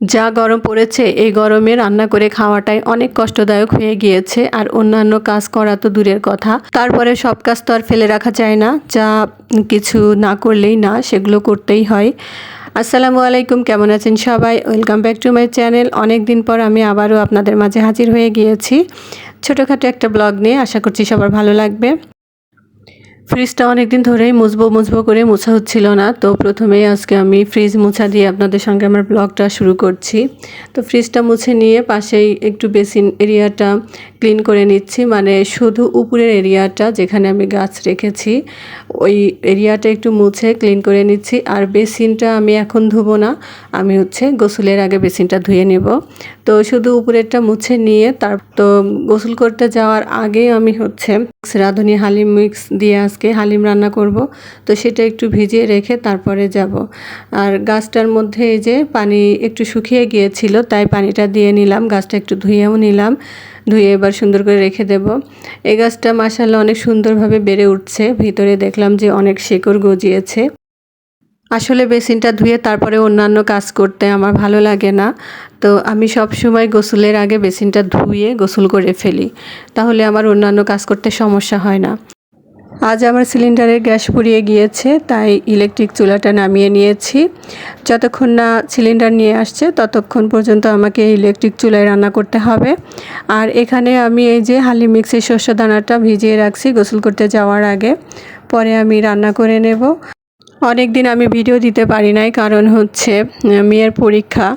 যা গরম পড়েছে, এই গরমে রান্না করে খাওয়াটাই অনেক কষ্টদায়ক হয়ে গিয়েছে। আর অন্যান্য কাজ করা তো দূরের কথা। তারপরে সব কাজ তো আর ফেলে রাখা যায় না। যা কিছু না করলেই না, সেগুলো করতেই হয়। আসসালামু আলাইকুম, কেমন আছেন সবাই? Welcome back to my channel অনেক দিন পর আমি আবারও আপনাদের মাঝে হাজির হয়ে গিয়েছি। ছোটোখাটো একটা ব্লগ নিয়ে আশা করছি সবার ভালো লাগবে। ফ্রিজটা অনেকদিন ধরেই মুছবো মুছবো করে মোছা হচ্ছিল না। তো প্রথমেই আজকে আমি ফ্রিজ মোছা দিয়ে আপনাদের সঙ্গে আমার ব্লগটা শুরু করছি। তো ফ্রিজটা মুছে নিয়ে পাশেই একটু বেসিন এরিয়াটা ক্লিন করে নিচ্ছি। মানে শুধু উপরের এরিয়াটা যেখানে আমি গাছ রেখেছি, ওই এরিয়াটা একটু মুছে ক্লিন করে নিচ্ছি। আর বেসিনটা আমি এখন ধুবো না, আমি হচ্ছে গোসলের আগে বেসিনটা ধুয়ে নেব। তো শুধু উপরেরটা মুছে নিয়ে তার, তো গোসল করতে যাওয়ার আগে আমি হচ্ছে রাঁধুনি হালিম মিক্স দিয়ে আজকে হালিম রান্না করব। তো সেটা একটু ভিজিয়ে রেখে তারপরে যাব। আর গাছটার মধ্যে এই যে পানি একটু শুকিয়ে গিয়েছিল, তাই পানিটা দিয়ে নিলাম, গাছটা একটু ধুয়েও নিলাম। ধুয়ে এবার সুন্দর করে রেখে দেব। এই গাছটা মাসাল্লাহ অনেক সুন্দরভাবে বেড়ে উঠছে। ভিতরে দেখলাম যে অনেক শেকড় গজিয়েছে। আসলে বেসিনটা ধুয়ে তারপরে অন্যান্য কাজ করতে আমার ভালো লাগে না। তো আমি সব সময় গোসলের আগে বেসিনটা ধুয়ে গোসল করে ফেলি। তাহলে আমার অন্যান্য কাজ করতে সমস্যা হয় না। আজ আমার সিলিন্ডারের গ্যাস পুড়িয়ে গিয়েছে, তাই ইলেকট্রিক চুলাটা নামিয়ে নিয়েছি। যতক্ষণ না সিলিন্ডার নিয়ে আসছে, ততক্ষণ পর্যন্ত আমাকে ইলেকট্রিক চুলায় রান্না করতে হবে। আর এখানে আমি এই যে হালি মিক্সের শস্য দানাটা ভিজিয়ে রাখছি গোসল করতে যাওয়ার আগে, পরে আমি রান্না করে নেব। অনেক দিন আমি ভিডিও দিতে পারি নাই, কারণ হচ্ছে মেয়ের পরীক্ষা,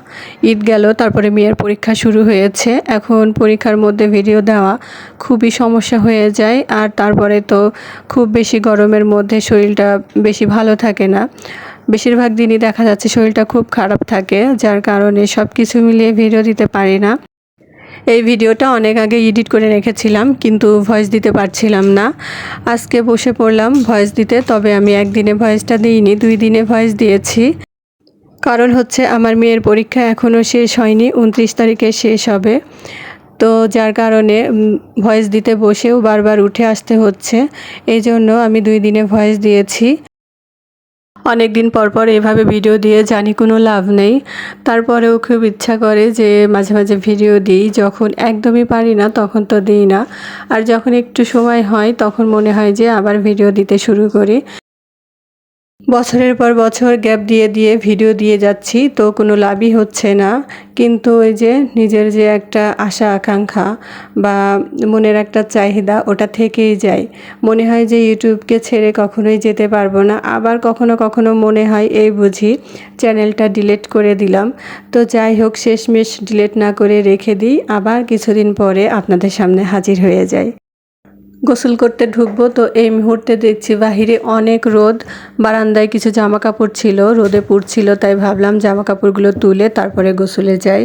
ঈদ গেল, তারপরে মেয়ের পরীক্ষা শুরু হয়েছে। এখন পরীক্ষার মধ্যে ভিডিও দেওয়া খুবই সমস্যা হয়ে যায়, আর তারপরে তো খুব বেশি গরমের মধ্যে শরীরটা বেশি ভালো থাকে না। বেশিরভাগ দিনই দেখা যাচ্ছে শরীরটা খুব খারাপ থাকে, যার কারণে সব কিছু মিলিয়ে ভিডিও দিতে পারি না। এই ভিডিওটা অনেক আগে এডিট করে রেখেছিলাম, কিন্তু ভয়েস দিতে পারছিলাম না। আজকে বসে পড়লাম ভয়েস দিতে, তবে আমি একদিনে ভয়েসটা দিইনি, দুই দিনে ভয়েস দিয়েছি। কারণ হচ্ছে আমার মেয়ের পরীক্ষা এখনও শেষ হয়নি, উনত্রিশ তারিখে শেষ হবে। তো যার কারণে ভয়েস দিতে বসেও বারবার উঠে আসতে হচ্ছে। এই জন্য আমি দুই দিনে ভয়েস দিয়েছি। অনেক দিন পর পর এভাবে ভিডিও দিয়ে জানি কোনো লাভ নেই। তারপরেও খুব ইচ্ছা করে যে মাঝে মাঝে ভিডিও দিই। যখন একদমই পারি না, তখন তো দিই না। আর যখন একটু সময় হয়, তখন মনে হয় যে আবার ভিডিও দিতে শুরু করি। বছরের পর বছর গ্যাপ দিয়ে দিয়ে ভিডিও দিয়ে যাচ্ছি, তো কোনো লাভই হচ্ছে না। কিন্তু ওই যে নিজের যে একটা আশা, আকাঙ্ক্ষা বা মনের একটা চাহিদা, ওটা থেকেই যায়। মনে হয় যে ইউটিউবকে ছেড়ে কখনোই যেতে পারব না। আবার কখনো কখনো মনে হয়, এই বুঝি, চ্যানেলটা ডিলেট করে দিলাম। তো যাই হোক, শেষমেশ ডিলেট না করে রেখে দিই। আবার কিছুদিন পরে আপনাদের সামনে হাজির হয়ে যায় গোসল করতে ঢুকবো। তো এই মুহূর্তে দেখছি বাহিরে অনেক রোদ। বারান্দায় কিছু জামা কাপড় ছিল, রোদে পুড়ছিল, তাই ভাবলাম জামা কাপড়গুলো তুলে তারপরে গোসলে যাই।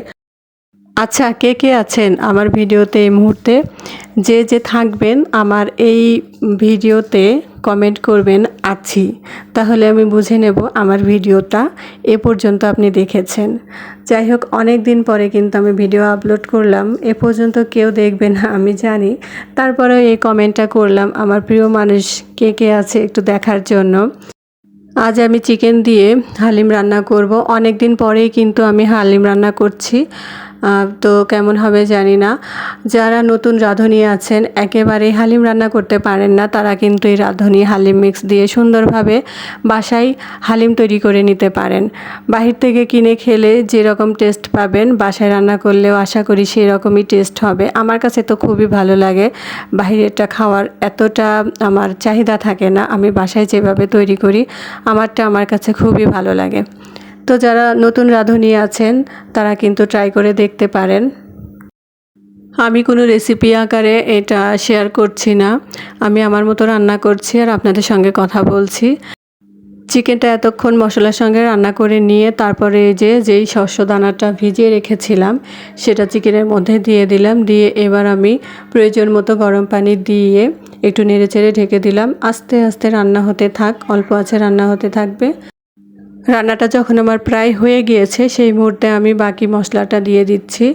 আচ্ছা কে কে আছেন আমার ভিডিওতে এই মুহূর্তে? যে যে থাকবেন আমার এই ভিডিওতে কমেন্ট করবেন, আছি। তাহলে আমি বুঝে নেব আমার ভিডিওটা এ পর্যন্ত আপনি দেখেছেন। যাই হোক, অনেক দিন পরে কিন্তু আমি ভিডিও আপলোড করলাম। এ পর্যন্ত কেউ দেখবে না, আমি জানি। তারপরেও এই কমেন্টটা করলাম আমার প্রিয় মানুষ কে কে আছে একটু দেখার জন্য। আজ আমি চিকেন দিয়ে হালিম রান্না করব। অনেক দিন পরেই কিন্তু আমি হালিম রান্না করছি। তো কেমন হবে জানি না। যারা নতুন রাঁধুনি আছেন একেবারে হালিম রান্না করতে পারেন না। তারা কিন্তু এই রাঁধুনি হালিম মিক্স দিয়ে সুন্দরভাবে বাসায় হালিম তৈরি করে নিতে পারেন। বাহির থেকে কিনে খেলে যেরকম টেস্ট পাবেন, বাসায় রান্না করলেও আশা করি সেই রকমই টেস্ট হবে। আমার কাছে তো খুবই ভালো লাগে। বাহিরেরটা খাওয়ার এতটা আমার চাহিদা থাকে না। আমি বাসায় যেভাবে তৈরি করি, আমারটা আমার কাছে খুবই ভালো লাগে। তো যারা নতুন রাঁধুনি আছেন, তারা কিন্তু ট্রাই করে দেখতে পারেন। আমি কোনো রেসিপি আকারে এটা শেয়ার করছি না। আমি আমার মতো রান্না করছি আর আপনাদের সঙ্গে কথা বলছি। চিকেনটা এতক্ষণ মশলার সঙ্গে রান্না করে নিয়ে, তারপরে যে, যেই শস্য দানাটা ভিজিয়ে রেখেছিলাম, সেটা চিকেনের মধ্যে দিয়ে দিলাম। দিয়ে এবার আমি প্রয়োজন মতো গরম পানি দিয়ে একটু নেড়ে ঢেকে দিলাম। আস্তে আস্তে রান্না হতে থাক, অল্প আছে রান্না হতে থাকবে। রান্নাটা যখন আমার প্রায় হয়ে গিয়েছে, সেই মুহূর্তে আমি বাকি মশলাটা দিয়ে দিচ্ছি।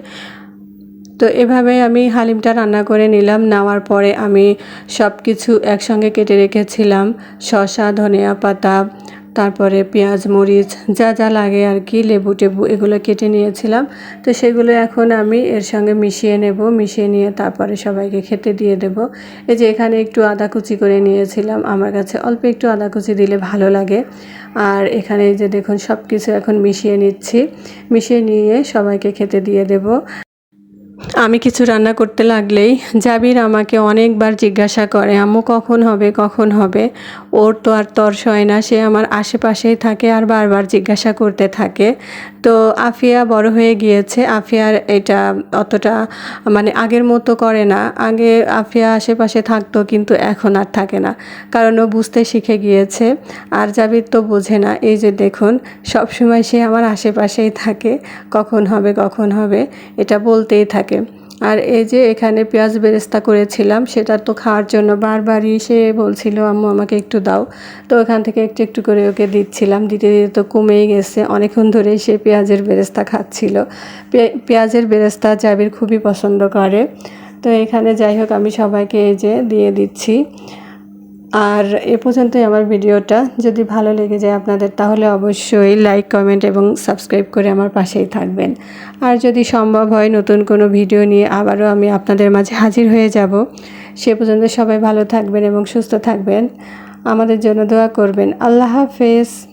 তো এভাবে আমি হালিমটা রান্না করে নিলাম। নেওয়ার পরে আমি সব কিছু একসঙ্গে কেটে রেখেছিলাম। শসা, ধনিয়া পাতা তারপরে পেঁয়াজ, মরিচ, যা যা লাগে আর কি, লেবু টেবু এগুলো কেটে নিয়েছিলাম। তো সেগুলো এখন আমি এর সঙ্গে মিশিয়ে নেব, মিশিয়ে নিয়ে তারপরে সবাইকে খেতে দিয়ে দেব। এই যে এখানে একটু আদা কুচি করে নিয়েছিলাম, আমার কাছে অল্প একটু আদা কুচি দিলে ভালো লাগে। আর এখানে যে দেখুন সব কিছু এখন মিশিয়ে নিচ্ছি। মিশিয়ে নিয়ে সবাইকে খেতে দিয়ে দেব। আমি কিছু রান্না করতে লাগলেই জাবির আমাকে অনেকবার জিজ্ঞাসা করে, আম্মু, কখন হবে কখন হবে? ওর তো আর তর সয় না, সে আমার আশেপাশেই থাকে আর বারবার জিজ্ঞাসা করতে থাকে। তো আফিয়া বড় হয়ে গিয়েছে। আফিয়ার এটা অতটা মানে আগের মতো করে না। আগে আফিয়া আশেপাশে থাকতো, কিন্তু এখন আর থাকে না। কারণ ও বুঝতে শিখে গিয়েছে। আর জাবির তো বোঝে না। এই যে দেখুন, সবসময় সে আমার আশেপাশেই থাকে। কখন হবে কখন হবে, এটা বলতেই থাকে। আর এই যে এখানে পেঁয়াজ বেরেস্তা করেছিলাম, সেটা তো খাওয়ার জন্য বারবারই সে বলছিল, আম্মু, আমাকে একটু দাও। তো ওখান থেকে একটু একটু করে ওকে দিচ্ছিলাম। দিতে দিতে তো কমেই গেছে। অনেকক্ষণ ধরেই সে পেঁয়াজের বেরেস্তা খাচ্ছিল। পেঁয়াজের বেরেস্তা জাবির খুবই পছন্দ করে। তো এখানে যাই হোক, আমি সবাইকে এই যে দিয়ে দিচ্ছি। আর এ পর্যন্তই আমার ভিডিওটা। যদি ভালো লেগে যায় আপনাদের, তাহলে অবশ্যই লাইক কমেন্ট এবং সাবস্ক্রাইব করে আমার পাশেই থাকবেন। আর যদি সম্ভব হয় নতুন কোনো ভিডিও নিয়ে আবারও আমি আপনাদের মাঝে হাজির হয়ে যাব। সে পর্যন্ত সবাই ভালো থাকবেন এবং সুস্থ থাকবেন। আমাদের জন্য দোয়া করবেন। আল্লাহ হাফেজ।